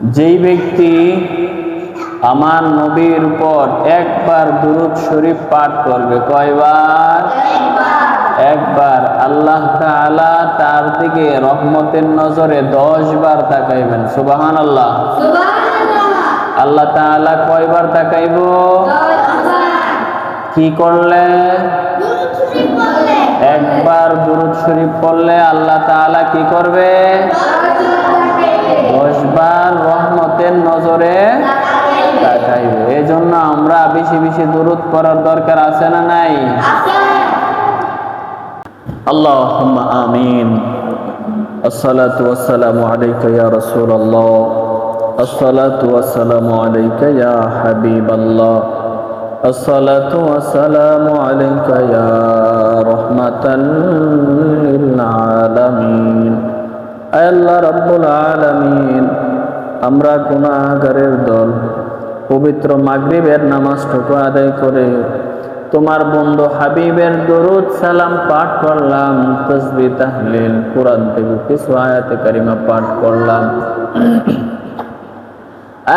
যেই ব্যক্তি আমার নবীর উপর একবার দুরুদ শরীফ পাঠ করবে কয়বার? একবার। আল্লাহ তাআলা তার দিকে রহমতের নজরে দশ বার তাকাইবেন সুবাহান আল্লাহ আল্লাহ তাআলা কয়বার তাকাইব? কি করলে? একবার দুরুদ শরীফ পড়লে আল্লাহ তাআলা কি করবে দশ বার রহমতের নজরে তাকাইব এই জন্য আমরা বেশি বেশি দুরুদ পড়ার দরকার আছে না নাই اللهم آمين الصلاة والسلام عليك يا رسول الله الصلاة والسلام عليك يا حبيب الله الصلاة والسلام عليك يا رحمة للعالمين আল্লাহ রব্বুল আলামিন আমরা গুনাহগারের দল পবিত্র মাগরিবের নামাজটুকু আদায় করে তোমার বন্ধু হাবিবের দরুদ সালাম পাঠ করলাম, তসবি তাহলিল, কোরআন থেকে কিছু আয়াতে কারিমা পাঠ করলাম।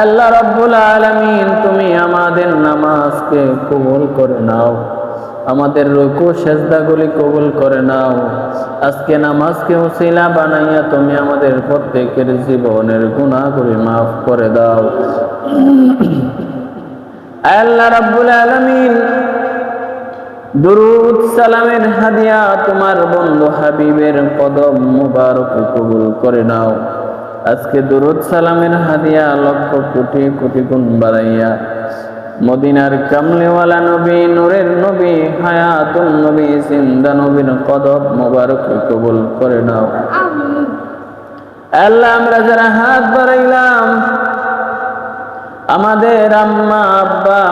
আল্লাহ রব্বুল আলামিন, তুমি আমাদের নামাজকে কবুল করে নাও। আমাদের রুকু, সেজদাগুলি কবুল করে নাও। আজকে নামাজকে উসিলা বানাইয়া তুমি আমাদের প্রত্যেকের জীবনের গুণাগুলি মাফ করে দাও। আল্লাহ রাব্বুল আলামিন, দুরুদ সালামের হাদিয়া তোমার বন্ধু হাবিবের কদম মুবারক কবুল করে নাও। আজকে দুরুদ সালামের হাদিয়া লক্ষ কোটি কোটি গুণ বাড়াইয়া মদিনার কামলিওয়ালা নবী, নূরের নবী, হায়াতুন নবী, জিন্দা নবীর কদম মোবারক কবুল করে নাও। আল্লাহ, আমরা যারা হাত বাড়াইলাম, আমাদের আম্মা, আব্বা,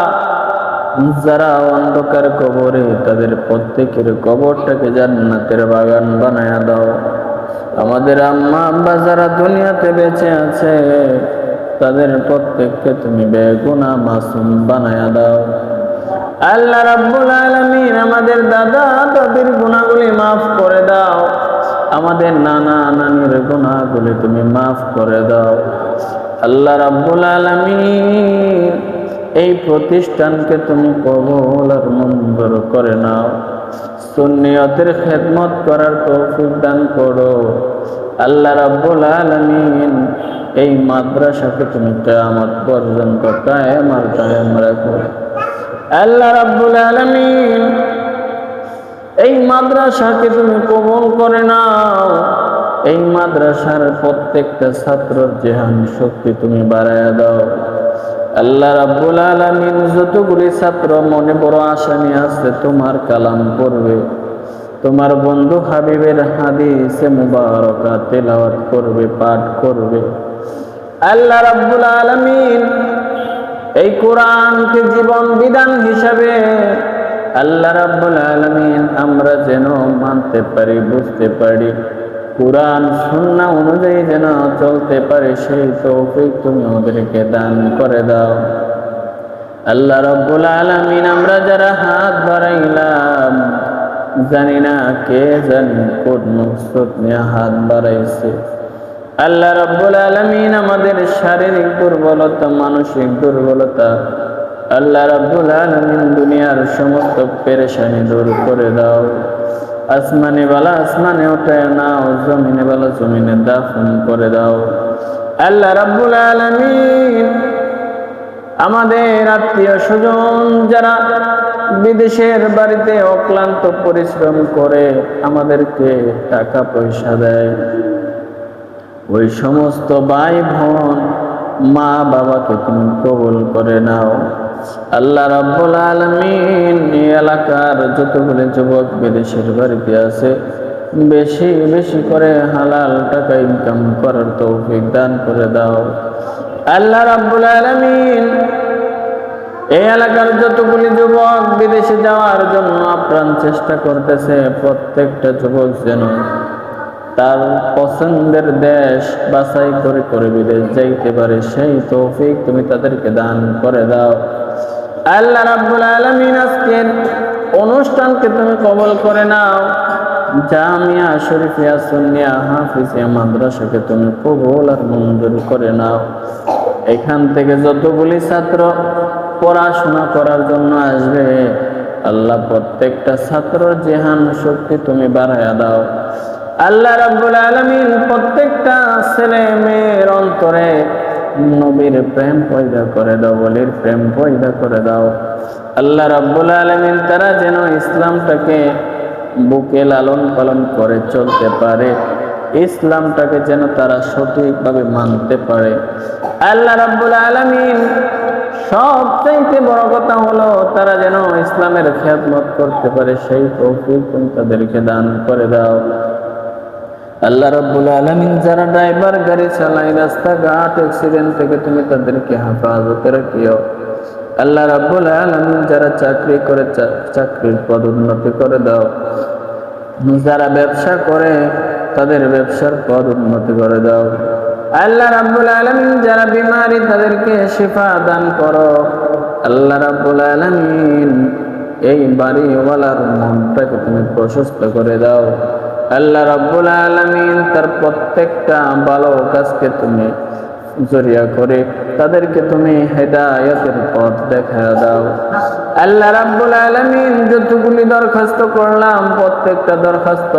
যারা অন্ধকার কবরে, তাদের প্রত্যেকের কবরটাকে জান্নাতের বাগান বানায় দাও। আমাদের আম্মা, আব্বা যারা দুনিয়াতে বেঁচে আছে তাদের প্রত্যেককে তুমি বেগুনা মাসুম বানায়া দাও। আল্লাহ রাব্বুল আলামিন আমাদের দাদা দাদির গুণাগুলি মাফ করে দাও। আমাদের নানা নানির গুণাগুলি তুমি মাফ করে দাও। আল্লাহ রাব্বুল আলামিন এই প্রতিষ্ঠানকে তুমি কবল আর মঞ্জুর করে নাও। সুন্নিয়তের খেদমত করার তৌফিক দান করো। আল্লাহ রাব্বুল আলামিন এই মাদ্রাসাকে তুমি কিয়ামত পর্যন্ত কায়েম আর আল্লাহ এই মাদ্রাসাকে তুমি কবুল করে নাও। এই মাদ্রাসার প্রত্যেকটা ছাত্রর জেহান শক্তি তুমি বাড়ায় দাও। আল্লাহ রাব্বুল আলামিন যতগুলি ছাত্র মনে বড় আসামি আছে তোমার কালাম পড়বে। তোমার বন্ধু হাবিবের হাদিসে মুবারকা তেলাওয়াত করবে, পাঠ করবে। আল্লাহ রাব্বুল আলামিন এই কোরআনকে জীবন বিধান হিসাবে আল্লাহ রাব্বুল আলামিন আমরা যেন মানতে পারি, বুঝতে পারি। কোরআন, সুন্নাহ অনুযায়ী যেন চলতে পারে, সেই তৌফিক তুমি ওদেরকে দান করে দাও। আল্লাহ রাব্বুল আলামিন আমরা যারা হাত বাড়াইলাম, জানি না কে জানি কোন মকসদ নিয়ে হাত বাড়াইছে। আল্লাহ রাব্বুল আলামিন আমাদের শারীরিক দুর্বলতা, মানসিক দুর্বলতা আল্লাহ রাব্বুল আলমিন দুনিয়ার সমস্ত পেরেশানি দূর করে দাও। আসমানে বালা আসমানে উঠায় নাও, জমিনে বালা জমিনে দাফন করে দাও। আল্লাহ রাব্বুল আলামিন আমাদের আত্মীয় স্বজন যারা বিদেশের বাড়িতে অক্লান্ত পরিশ্রম করে আমাদেরকে টাকা পয়সা দেয়। ওই সমস্ত ভাই বোন মা বাবাকে তুমি কবুল করে নাও। আল্লাহ রাব্বুল আলামিন এলাকার যতগুলো যুবক বিদেশের বাড়িতে আছে, বেশি বেশি করে হালাল টাকা ইনকাম করার তৌফিক দান করে দাও। আল্লাহ রাব্বুল আলামিন এই এলাকার যতগুলি যুবক বিদেশে যাওয়ার জন্য আপ্রাণ চেষ্টা করতেছে, প্রত্যেকটা যুবক যেন তার পছন্দের দেশ বাছাই করে করে বিদেশ যাইতে পারে, সেই তৌফিক তুমি তাদেরকে দান করে দাও। আল্লাহ রাব্বুল আলামিন আজকের অনুষ্ঠানকে তুমি কবল করে নাও। জামিয়া শরীফিয়া সুন্নিয়া হাফিজিয়া মাদ্রাসাকে তুমি কবুল আর মঞ্জুর করে নাও। এখান থেকে যতগুলি ছাত্র পড়াশোনা করার জন্য আসবে, আল্লাহ প্রত্যেকটা ছাত্র জেহান শক্তি তুমি বাড়াইয়া দাও। আল্লাহ রাব্বুল আলামিন প্রত্যেকটা ছেলে মেয়ের অন্তরে নবীর প্রেম পয়দা করে দাও, বলির প্রেম পয়দা করে দাও। আল্লাহ রাব্বুল আলামিন তারা যেন ইসলামটাকে বুকে লালন পালন করে চলতে পারে, ইসলামটাকে যেন তারা সঠিকভাবে মানতে পারে। আল্লাহ রাব্বুল আলামিন সবচাইতে বড় কথা হলো তারা যেন ইসলামের খেদমত করতে পারে, সেই তৌফিক তুমি তাদেরকে দান করে দাও। আল্লাহ রাব্বুল আলামিন যারা ড্রাইভার গাড়ি চালায়, রাস্তাঘাট অ্যাক্সিডেন্ট থেকে তুমি তাদেরকে হেফাজতে রাখিও। আল্লাহ রাব্বুল আলামিন যারা চাকরি করে চাকরির পদোন্নতি করে দাও। যারা ব্যবসা করে, তাদের ব্যবসার পদ উন্নতি করে দাও। আল্লাহ রাব্বুল আলামিন যারা বিমারি, তাদেরকে শিফা দান করো। আল্লাহ রাব্বুল আলামিন এই বাড়িওয়ালার মনটাকে তুমি প্রশস্ত করে দাও। আল্লাহ রাব্বুল আলামিন তার প্রত্যেকটা ভালো কাজকে তুমি জরিয়া করে তাদেরকে তুমি হেদায়তের পথ দেখা দাও। আল্লাহ রাব্বুল আলামিন যতগুলি দরখাস্ত করলাম, প্রত্যেকটা দরখাস্ত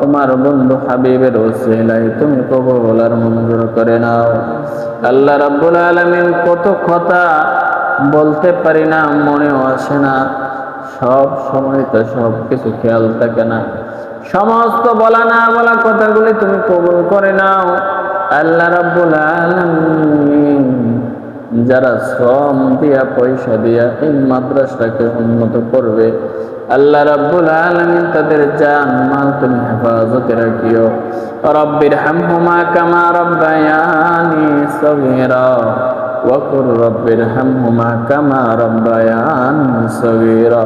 তোমার বন্ধু হাবিবের ওসিলায় তুমি কবুল আর মঞ্জুর করে নাও। আল্লাহ রাব্বুল আলামিন কত কথা বলতে পারি না, মনেও আসে না। সব সময় তো সব কিছু খেয়াল থাকে না। সমস্ত বলা না বলা কথাগুলি তুমি কবুল করে নাও আল্লাহ রাব্বুল আলামিন যারা শ্রম দিয়া পয়সা দিয়া এই মাদ্রাসাকে উন্নত করবে আল্লাহ রাব্বুল আলামিন তাদের জান মাল তুমি হেফাজতে রাখিও রব্বির হামহুমা কামা রব্বায়ানি সগীরা وقل رب ارحمهما كما ربياني صغيرا